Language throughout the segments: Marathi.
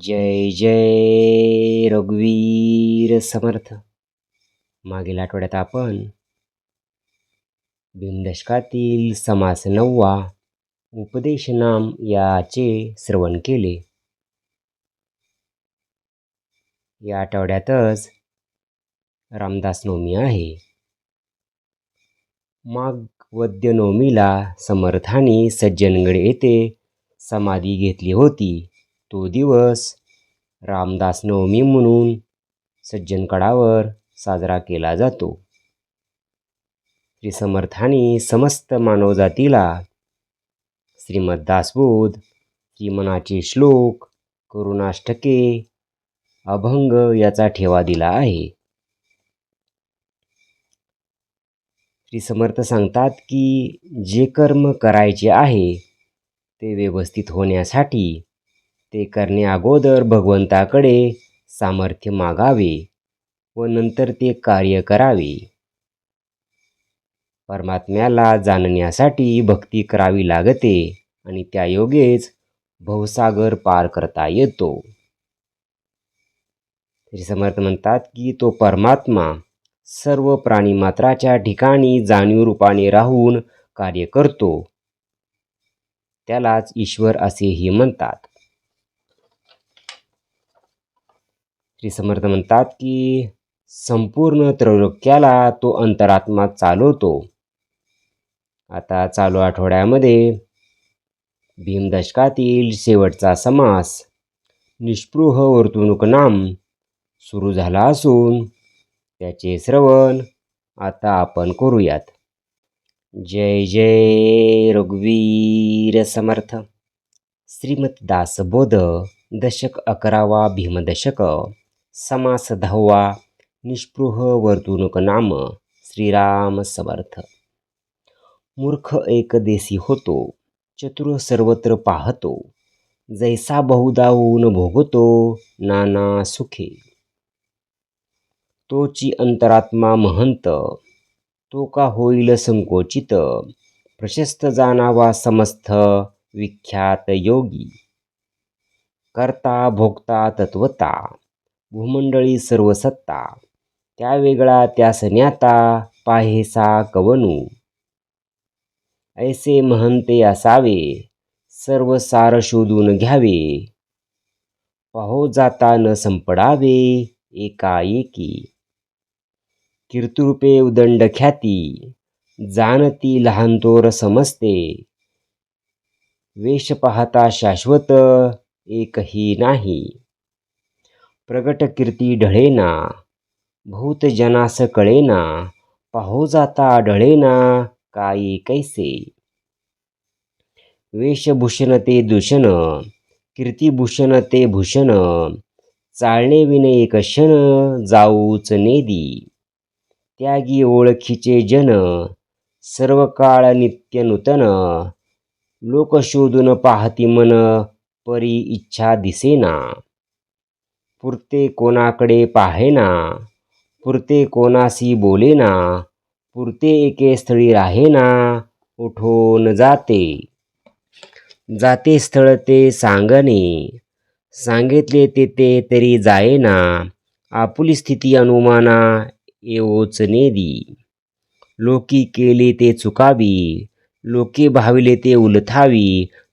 जय जय रघुवीर समर्थ. मागील आठवड्यात आपण भीमदशकातील समास नववा उपदेशनाम याचे श्रवण केले. या आठवड्यातच रामदास नवमी आहे. माग वद्य नवमीला सज्जनगड येथे समाधी घेतली होती. तो दिवस रामदास नवमी म्हणून सज्जनकडावर साजरा केला जातो. श्री समर्थाने समस्त मानवजातीला श्रीमद्दासबोध श्रीमनाचे श्लोक करुणाष्टके अभंग याचा ठेवा दिला आहे. श्री समर्थ सांगतात की जे कर्म करायचे आहे ते व्यवस्थित होण्यासाठी ते करणे अगोदर भगवंताकडे सामर्थ्य मागावे व नंतर ते कार्य करावे. परमात्म्याला जाणण्यासाठी भक्ती करावी लागते आणि त्या योगेच भवसागर पार करता येतो. श्री समर्थ म्हणतात की तो परमात्मा सर्व प्राणीमात्राच्या ठिकाणी जाणीव रूपाने राहून कार्य करतो. त्यालाच ईश्वर असेही म्हणतात. श्री समर्थ म्हणतात की संपूर्ण त्रैलोक्याला तो अंतरात्मा चालवतो. आता चालू आठवड्यामध्ये भीमदशकातील शेवटचा समास निष्पृह वर्तणूक नाम सुरू झाला असून त्याचे श्रवण आता आपण करूयात. जय जय रघुवीर समर्थ. श्रीमत दासबोध दशक अकरावा भीमदशक. समास दहावा निष्पृह वर्तुणक नाम श्रीराम समर्थ। मूर्ख एकदेशी होतो चतुर सर्वत्र पाहतो जैसा बहुदा ऊन भोगतो नाना सुखे। तोची अंतरात्मा महंत तो का होईल संकोचित प्रशस्त जाणावा समस्त विख्यात योगी। करता भोगता तत्वता भूमंडळी सर्व सत्ता. त्या वेगळा त्या सन्याता पाहेसा कवनू ऐसे महंते असावे सर्व सार शोधून घ्यावे. पाहो जाता न संपडावे एकाएकी. कीर्तिरूपे उदंड ख्याती जाणती लहानतोर समजते. वेश पाहता शाश्वत एकही नाही. प्रगट कीर्ती ढळेना भूतजनास जनास कळेना पाहो जाता आढळेना काई कैसे? वेशभूषण ते दूषण कीर्तीभूषण ते भूषण चालणे विने कशन जाऊच नेदी. त्यागी ओळखीचे जन सर्व काळ नित्य नूतन लोक शोधून पाहती मन परी इच्छा दिसेना. पुरते कोणाकडे पाहेना पुरते कोणासी बोलेना पुरते एके स्थळी राहेना उठून जाते. जाते स्थळ ते सांगणे सांगितले ते ते तरी जायेना आपुली स्थिती अनुमाना येवोच नेदी लोकी केले ते चुकावी लोके भाविले ते उलथावी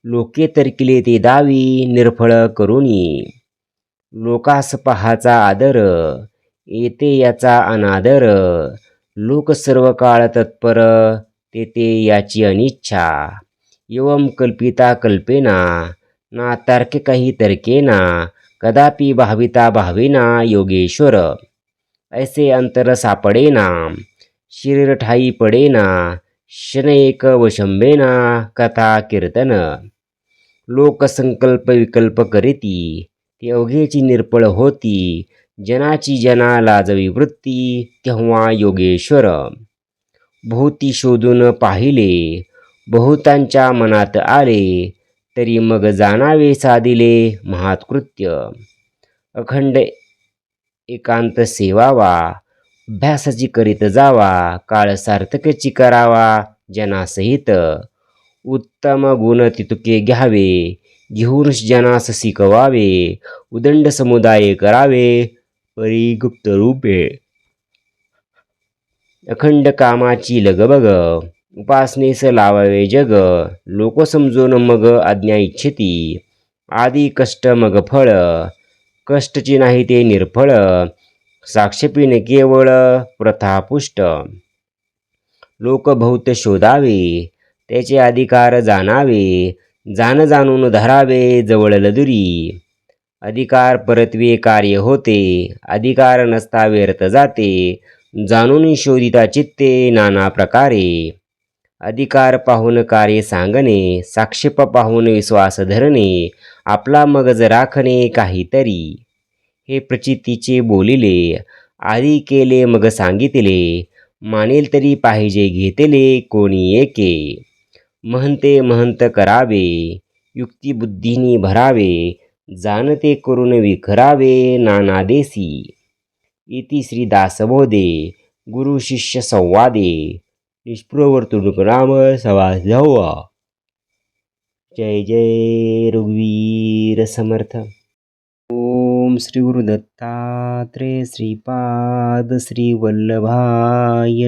लोके तरकिले ते दावी निर्फळ करुनी. लोकास पहाचा आदर येते याचा अनादर लोक सर्व काळ तत्पर तेते याची अनिच्छा. एवम कल्पिता कल्पेना ना तार्के काही तर्केना कदापि भाविता भावेना योगेश्वर. ऐसे अंतर सापडेना शरीर ठाई पडेना शनैक एक वशंबेना कथा कीर्तन. लोकसंकल्प विकल्प करीती ती अवघेची निर्पळ होती. जनाची जना लाजवी वृत्ती तेव्हा योगेश्वर. भोवती शोधून पाहिले बहुतांच्या मनात आले तरी मग जाणावे साधिले महात्कृत्य अखंड एकांत सेवावा अभ्यासाची करीत जावा काळ सार्थकची करावा जनासहित. उत्तम गुण तितुके घ्यावे घेऊन जनास शिकवावे उदंड समुदाय करावे परी गुप्त रूपे। अखंड कामाची लगबग उपासनेस लावावे जग लोक समजून मग आज्ञा इच्छिती। आदी कष्ट मग फळ कष्टची नाही ते निर्फळ साक्षपीन केवळ प्रथापुष्ट लोकभौत लोक बहुत शोधावे त्याचे अधिकार जाणावे जाण जाणून धरावे जवळ लदुरी. अधिकार परत्वे कार्य होते अधिकार नसता व्यर्थ जाते जाणून शोधिता चित्ते नाना प्रकारे. अधिकार पाहून कार्य सांगणे साक्षेप पाहून विश्वास धरणे आपला मगज राखणे काहीतरी. हे प्रचितीचे बोलिले आधी केले मग सांगितले मानेल तरी पाहिजे घेतले कोणी एके. महंते महंत करावे युक्तिबुद्धीनी भरावे जाणते करून विखरावे नानादेसी इति श्री दासबोधे गुरु शिष्य संवादे निष्प्रवर्तुक राम सवास जावा जय जय रघुवीर समर्थ. ओम श्री गुरु दत्तात्रेय श्रीपाद श्री वल्लभाय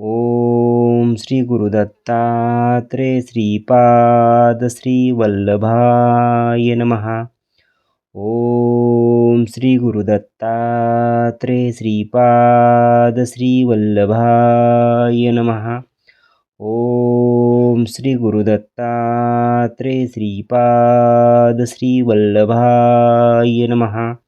ओम श्री गुरुदत्तात्रे श्रीपाद श्रीवल्लभाय नमः। ओम श्री गुरुदत्तात्रे श्रीपाद श्रीवल्लभाय नमः। ओम श्री गुरुदत्तात्रे श्रीपाद श्रीवल्लभाय नमहा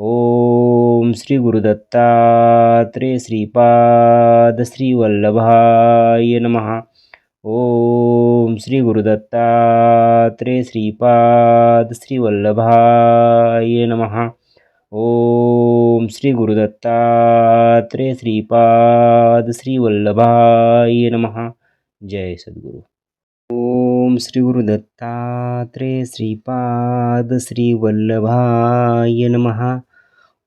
ओम श्री गुरुदत्तात्रेय श्रीपाद श्रीवल्लभाय नमः। ओम श्री गुरुदत्तात्रेय श्रीपाद श्रीवल्लभाय नमः। ओम श्री गुरुदत्तात्रेय श्रीपाद श्रीवल्लभाय नमः। जय सद्गुरु। ओम श्री गुरुदत्तात्रेय श्रीपाद श्रीवल्लभाय नमः।